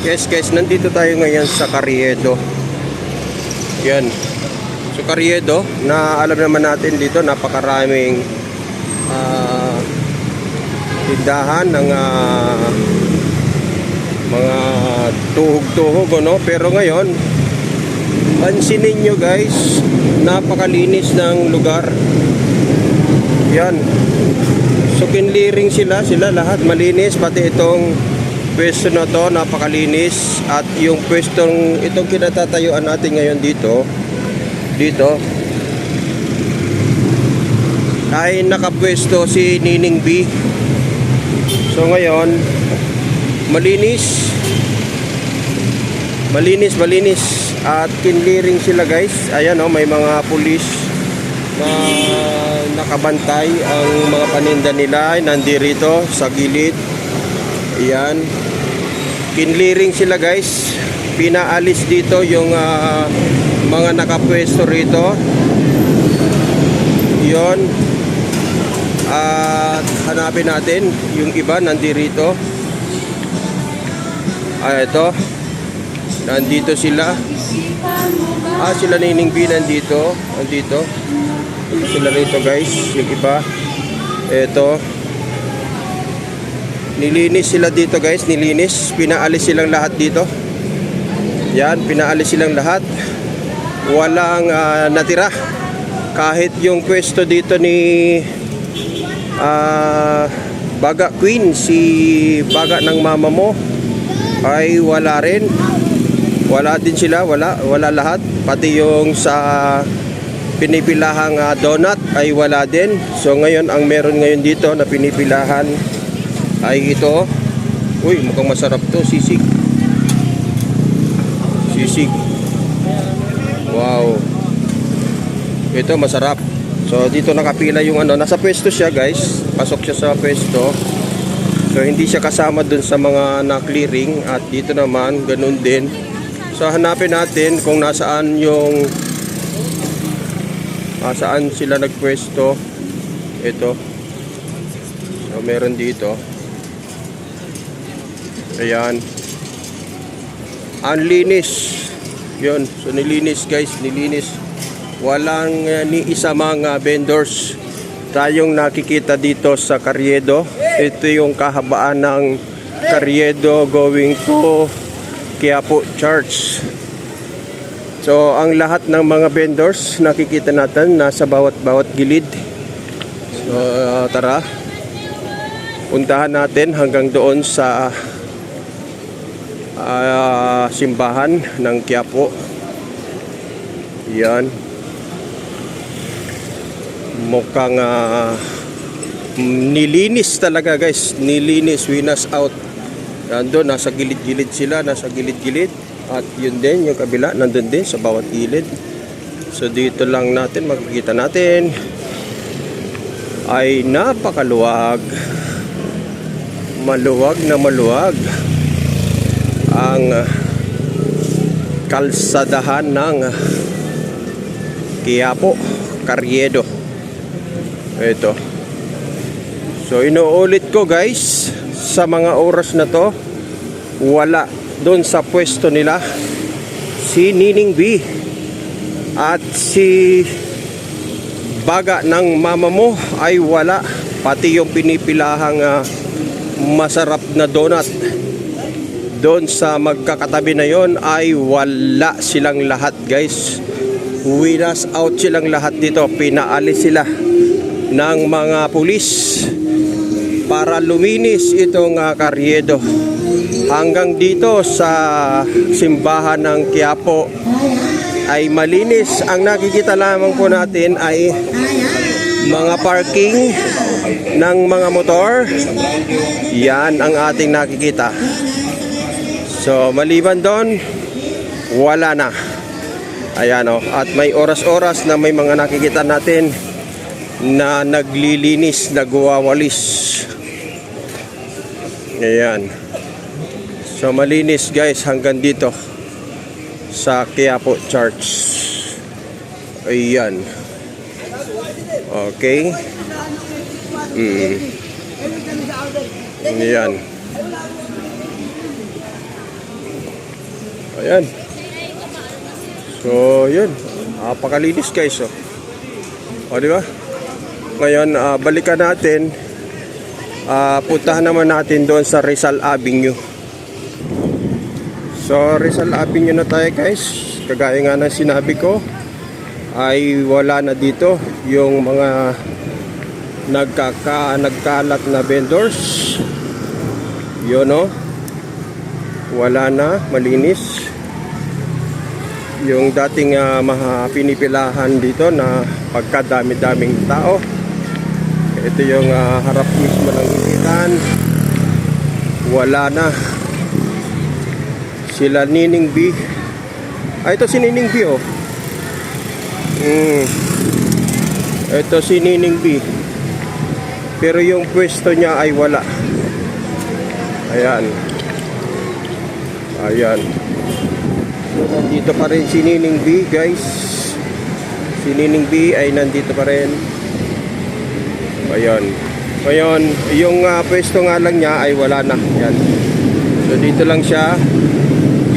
Yes guys, nandito tayo ngayon sa Carriedo. Yan. So Carriedo, na alam naman natin dito napakaraming ah, tindahan ng ah, mga tuhog-tuhog ano? pero ngayon pansinin nyo guys napakalinis ng lugar yan so kinliring sila sila lahat malinis pati itong pwesto na to napakalinis. At yung pwestong itong kinatatayuan natin ngayon dito dito ay nakapwesto si Nining B. So ngayon malinis. Malinis malinis. At kinliring sila guys. Ayan oh may mga pulis na nakabantay. Ang mga paninda nila nandirito sa gilid ayan kinliring sila guys. Pinaalis dito yung ah, mga nakapwesto rito. Yon at hanapin natin yung iba nandirito ah ito nandito sila. Ah sila nining B nandito. Nandito. Sila rito guys. Yung iba. Ito nilinis sila dito guys. Nilinis. Pinaalis silang lahat dito. Yan pinaalis silang lahat. Walang ah, natira. Kahit yung pwesto dito ni ah, Baga Queen si Baga ng mama mo ay wala rin. Wala din sila. Wala wala lahat. Pati yung sa pinipilahang ah, donut ay wala din. So ngayon ang meron ngayon dito na pinipilahan ay ito uy mukhang masarap to sisig sisig wow ito masarap so dito nakapila yung ano nasa pwesto siya guys pasok siya sa pwesto So hindi siya kasama dun sa mga na-clearing at dito naman ganun din. So hanapin natin kung nasaan yung ah, saan sila nagpwesto. Ito. So meron dito. Ayan. Ang linis. Yun. So nilinis guys, nilinis. Walang uh, ni isa mga vendors tayong nakikita dito sa Carriedo. Ito yung kahabaan ng Carriedo going to Quiapo Church. So, ang lahat ng mga vendors nakikita natin nasa bawat-bawat gilid. So, uh, tara. Puntahan natin hanggang doon sa ah, simbahan ng Quiapo. Yan. Mukhang ah, nilinis talaga guys. Nilinis. Winas out. Nandun nasa gilid-gilid sila nasa gilid-gilid. At yun din yung kabila nandun din sa bawat gilid. So dito lang natin makikita natin. Ay napakaluwag. Maluwag na maluwag ang ah, kalsadahan ng Quiapo, Carriedo ito. So inuulit ko guys, sa mga oras na to, wala doon sa pwesto nila si Nining B at si Baga ng mama mo ay wala. Pati yung pinipilahang ah, masarap na donut doon sa magkakatabi na yon ay wala silang lahat guys. Winas out silang lahat dito. Pinaalis sila ng mga pulis para luminis itong uh, Carriedo hanggang dito sa simbahan ng Quiapo ay malinis ang nakikita lamang po natin ay mga parking ng mga motor yan ang ating nakikita so maliban doon wala na ayan o at may oras-oras na may mga nakikita natin na naglilinis, nagwawalis. Ayan. So malinis guys hanggang dito sa Quiapo Church. Ayan. Okay. Mm. Ayan. Ayan. So, yun. Napakalinis guys, oh. O, di ba? Ngayon, ah, balikan natin. Ah, puntahan naman natin doon sa Rizal Avenue. So, Rizal Avenue na tayo guys. Kagaya nga ng sinabi ko, ay wala na dito yung mga nagkaka, nagkalat na vendors. Yun, no? Wala na, malinis. Yung dating uh, maha pinipilahan dito na pagkadami-daming tao. Ito yung ah, harap mismo ng initan. Wala na. Sila Nining B. Ah, ito si Nining B, oh. Mm. Ito si Nining B. Pero yung pwesto niya ay wala. Ayan. Ayan. Nandito pa rin si Nining B, guys. Si Nining B ay nandito pa rin. Ayan. Ngayon, yung ah, pwesto nga lang niya ay wala na. Ayan. So, dito lang siya.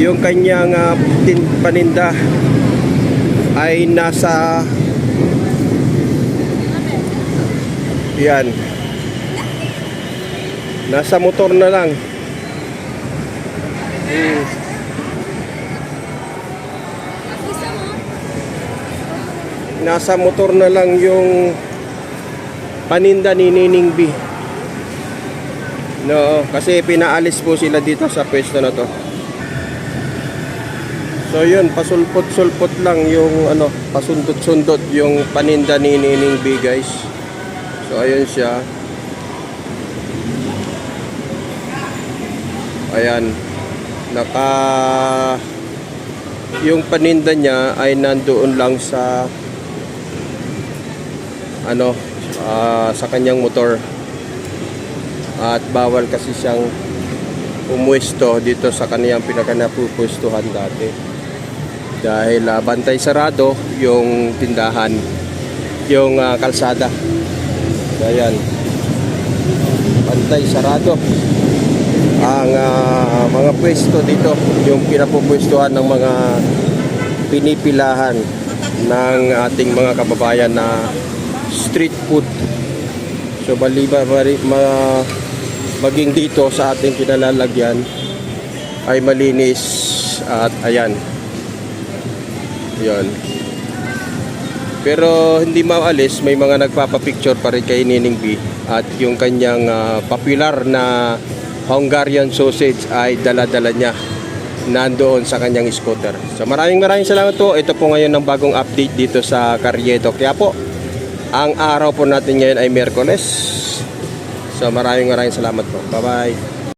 Yung kanyang tin- paninda ay nasa yan nasa motor na lang Hmm. Nasa motor na lang yung paninda ni Nining B no kasi pinaalis po sila dito sa pwesto na to So yun, pasulpot-sulpot lang yung ano, pasundot-sundot yung paninda ni Nining B guys. So ayun siya. Ayan. Naka yung paninda niya ay nandoon lang sa ano ah, sa kanyang motor. At bawal kasi siyang umwesto dito sa kaniyang pinakanapupustuhan dati. Dahil ah, bantay sarado yung tindahan yung ah, kalsada. Ayan. Bantay sarado ang ah, mga pwesto dito yung pinapupwestuhan ng mga pinipilahan ng ating mga kababayan na street food so baliba bali, ma, maging dito sa ating kinalalagyan ay malinis at ayan yon. Pero hindi maalis, may mga nagpapapicture pa rin kay Nining B at yung kanyang ah, popular na Hungarian sausage ay dala-dala niya nandoon sa kanyang scooter. So maraming maraming salamat po. Ito po ngayon ng bagong update dito sa Carriedo. Kaya po, ang araw po natin ngayon ay Merkoles. So maraming maraming salamat po. Bye-bye.